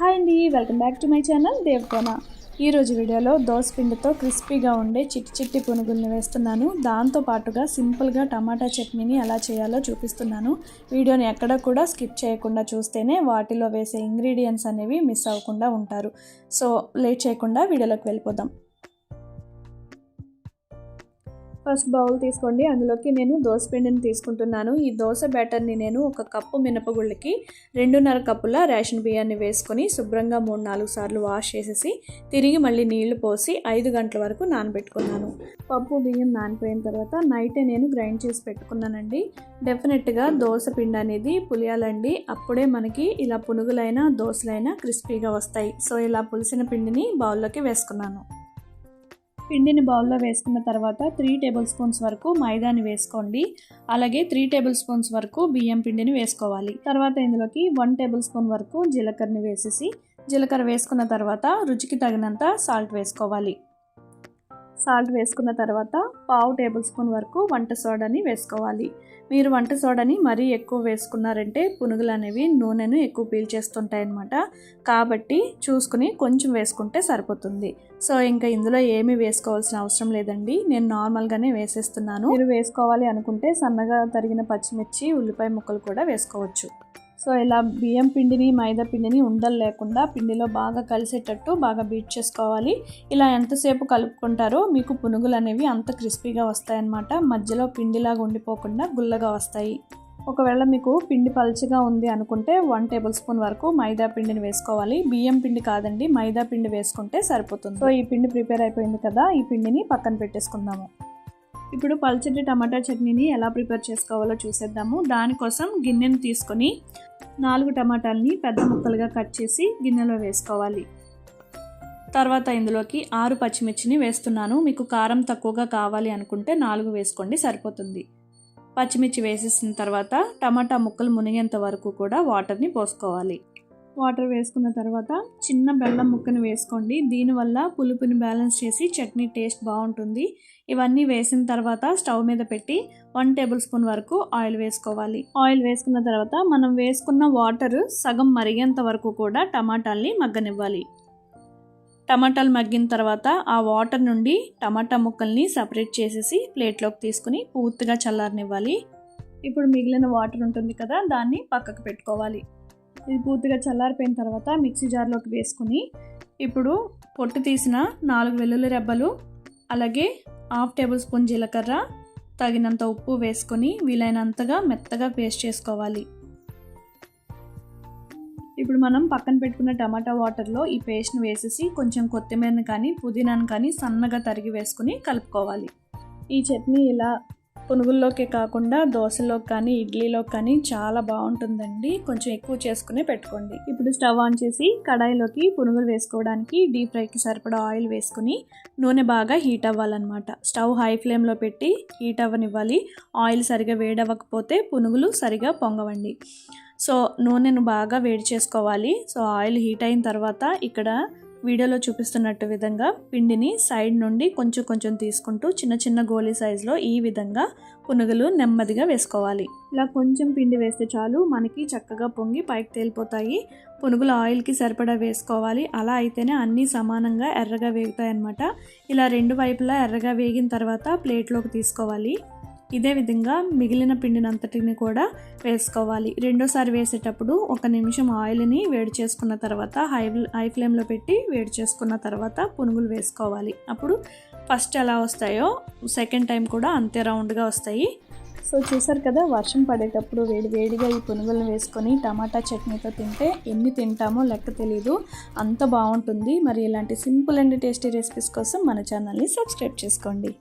Hi అండి welcome back to my channel Devakona. ఈరోజు వీడియోలో దోస పిండితో క్రిస్పీగా ఉండే చిట్టి చిట్టి పునుగుల్ని వేస్తున్నాను. దాంతో పాటుగా సింపుల్గా టమాటా చట్నీని ఎలా చేయాలో చూపిస్తున్నాను. వీడియోని ఎక్కడ కూడా స్కిప్ చేయకుండా చూస్తేనే వాటిలో వేసే ఇంగ్రీడియంట్స్ అనేవి మిస్ అవ్వకుండా ఉంటారు. సో లేట్ చేయకుండా వీడియోలోకి వెళ్ళిపోదాం. ఫస్ట్ బౌల్ తీసుకోండి. అందులోకి నేను దోశ పిండిని తీసుకుంటున్నాను. ఈ దోశ బ్యాటర్ని నేను ఒక కప్పు మినపగుళ్ళకి రెండున్నర కప్పుల రేషన్ బియ్యాన్ని వేసుకొని శుభ్రంగా మూడు నాలుగు సార్లు వాష్ చేసేసి తిరిగి మళ్ళీ నీళ్ళు పోసి ఐదు గంటల వరకు నానబెట్టుకున్నాను. పప్పు బియ్యం నానిపోయిన తర్వాత నైటే నేను గ్రైండ్ చేసి పెట్టుకున్నానండి. డెఫినెట్గా దోశ పిండి అనేది పులియాలండి. అప్పుడే మనకి ఇలా పునుగులైనా దోశలైనా క్రిస్పీగా వస్తాయి. సో ఇలా పులిసిన పిండిని బౌల్లోకి వేసుకున్నాను. పిండిని బౌల్లో వేసుకున్న తర్వాత త్రీ టేబుల్ స్పూన్స్ వరకు మైదాని వేసుకోండి. అలాగే త్రీ టేబుల్ స్పూన్స్ వరకు బియ్యం పిండిని వేసుకోవాలి. తర్వాత ఇందులోకి వన్ టేబుల్ స్పూన్ వరకు జీలకర్రని వేసేసి జీలకర్ర వేసుకున్న తర్వాత రుచికి తగినంత సాల్ట్ వేసుకోవాలి. సాల్ట్ వేసుకున్న తర్వాత పావు టేబుల్ స్పూన్ వరకు వంట సోడాని వేసుకోవాలి. మీరు వంట సోడాని మరీ ఎక్కువ వేసుకున్నారంటే పునుగులు అనేవి నూనెను ఎక్కువ పీల్చేస్తుంటాయన్నమాట. కాబట్టి చూసుకుని కొంచెం వేసుకుంటే సరిపోతుంది. సో ఇంకా ఇందులో ఏమీ వేసుకోవాల్సిన అవసరం లేదండి. నేను నార్మల్గానే వేసేస్తున్నాను. మీరు వేసుకోవాలి అనుకుంటే సన్నగా తరిగిన పచ్చిమిర్చి ఉల్లిపాయ ముక్కలు కూడా వేసుకోవచ్చు. సో ఇలా బియ్యం పిండిని మైదా పిండిని ఉండలు లేకుండా పిండిలో బాగా కలిసేటట్టు బాగా బీట్ చేసుకోవాలి. ఇలా ఎంతసేపు కలుపుకుంటారో మీకు పునుగులు అనేవి అంత క్రిస్పీగా వస్తాయన్నమాట. మధ్యలో పిండిలాగా ఉండిపోకుండా గుల్లగా వస్తాయి. ఒకవేళ మీకు పిండి పలుచగా ఉంది అనుకుంటే వన్ టేబుల్ స్పూన్ వరకు మైదా పిండిని వేసుకోవాలి. బియ్యం పిండి కాదండి మైదా పిండి వేసుకుంటే సరిపోతుంది. సో ఈ పిండి ప్రిపేర్ అయిపోయింది కదా ఈ పిండిని పక్కన పెట్టేసుకుందాము. ఇప్పుడు పల్చటి టమాటా చట్నీని ఎలా ప్రిపేర్ చేసుకోవాలో చూసేద్దాము. దానికోసం గిన్నెను తీసుకొని నాలుగు టమాటాలని పెద్ద ముక్కలుగా కట్ చేసి గిన్నెలో వేసుకోవాలి. తర్వాత ఇందులోకి ఆరు పచ్చిమిర్చిని వేస్తున్నాను. మీకు కారం తక్కువగా కావాలి అనుకుంటే నాలుగు వేసుకోండి సరిపోతుంది. పచ్చిమిర్చి వేసేసిన తర్వాత టమాటా ముక్కలు మునిగేంత వరకు కూడా వాటర్ని పోసుకోవాలి. వాటర్ వేసుకున్న తర్వాత చిన్న బెల్లం ముక్కను వేసుకోండి. దీనివల్ల పులుపుని బ్యాలెన్స్ చేసి చట్నీ టేస్ట్ బాగుంటుంది. ఇవన్నీ వేసిన తర్వాత స్టవ్ మీద పెట్టి వన్ టేబుల్ స్పూన్ వరకు ఆయిల్ వేసుకోవాలి. ఆయిల్ వేసుకున్న తర్వాత మనం వేసుకున్న వాటర్ సగం మరిగేంత వరకు కూడా టమాటాల్ని మగ్గనివ్వాలి. టమాటాలు మగ్గిన తర్వాత ఆ వాటర్ నుండి టమాటా ముక్కల్ని సపరేట్ చేసేసి ప్లేట్లోకి తీసుకుని పూర్తిగా చల్లారనివ్వాలి. ఇప్పుడు మిగిలిన వాటర్ ఉంటుంది కదా దాన్ని పక్కకు పెట్టుకోవాలి. ఇది పూర్తిగా చల్లారిపోయిన తర్వాత మిక్సీ జార్లోకి వేసుకుని ఇప్పుడు పొట్టు తీసిన నాలుగు వెల్లుల్లి రెబ్బలు అలాగే హాఫ్ టేబుల్ స్పూన్ జీలకర్ర తగినంత ఉప్పు వేసుకొని వీలైనంతగా మెత్తగా పేస్ట్ చేసుకోవాలి. ఇప్పుడు మనం పక్కన పెట్టుకున్న టమాటా వాటర్లో ఈ పేస్ట్ని వేసేసి కొంచెం కొత్తిమీరని కానీ పుదీనాను కానీ సన్నగా తరిగి వేసుకుని కలుపుకోవాలి. ఈ చట్నీ ఇలా పునుగుల్లోకే కాకుండా దోశలో కానీ ఇడ్లీలో కానీ చాలా బాగుంటుందండి. కొంచెం ఎక్కువ చేసుకునే పెట్టుకోండి. ఇప్పుడు స్టవ్ ఆన్ చేసి కడాయిలోకి పునుగులు వేసుకోవడానికి డీప్ ఫ్రైకి సరిపడా ఆయిల్ వేసుకుని నూనె బాగా హీట్ అవ్వాలన్నమాట. స్టవ్ హై ఫ్లేమ్లో పెట్టి హీట్ అవ్వనివ్వాలి. ఆయిల్ సరిగా వేడవ్వకపోతే పునుగులు సరిగా పొంగవండి. సో నూనెను బాగా వేడి చేసుకోవాలి. సో ఆయిల్ హీట్ అయిన తర్వాత ఇక్కడ వీడియోలో చూపిస్తున్నట్టు విధంగా పిండిని సైడ్ నుండి కొంచెం కొంచెం తీసుకుంటూ చిన్న చిన్న గోళీ సైజులో ఈ విధంగా పునుగులు నెమ్మదిగా వేసుకోవాలి. ఇలా కొంచెం పిండి వేస్తే చాలు మనకి చక్కగా పొంగి పైకి తేలిపోతాయి. పునుగులు ఆయిల్కి సరిపడా వేసుకోవాలి. అలా అయితేనే అన్నీ సమానంగా ఎర్రగా వేగుతాయి అన్నమాట ఇలా రెండు వైపులా ఎర్రగా వేగిన తర్వాత ప్లేట్లోకి తీసుకోవాలి. ఇదే విధంగా మిగిలిన పిండినంతటిని కూడా వేసుకోవాలి. రెండోసారి వేసేటప్పుడు ఒక నిమిషం ఆయిల్ని వేడి చేసుకున్న తర్వాత హై హై ఫ్లేమ్లో పెట్టి వేడి చేసుకున్న తర్వాత పునుగులు వేసుకోవాలి. అప్పుడు ఫస్ట్ ఎలా వస్తాయో సెకండ్ టైం కూడా అంతే రౌండ్గా వస్తాయి. సో చూసారు కదా వర్షం పడేటప్పుడు వేడి వేడిగా ఈ పునుగులను వేసుకొని టమాటా చట్నీతో తింటే ఎన్ని తింటామో లెక్క తెలీదు. అంత బాగుంటుంది. మరి ఇలాంటి సింపుల్ అండ్ టేస్టీ రెసిపీస్ కోసం మన ఛానల్ని సబ్స్క్రైబ్ చేసుకోండి.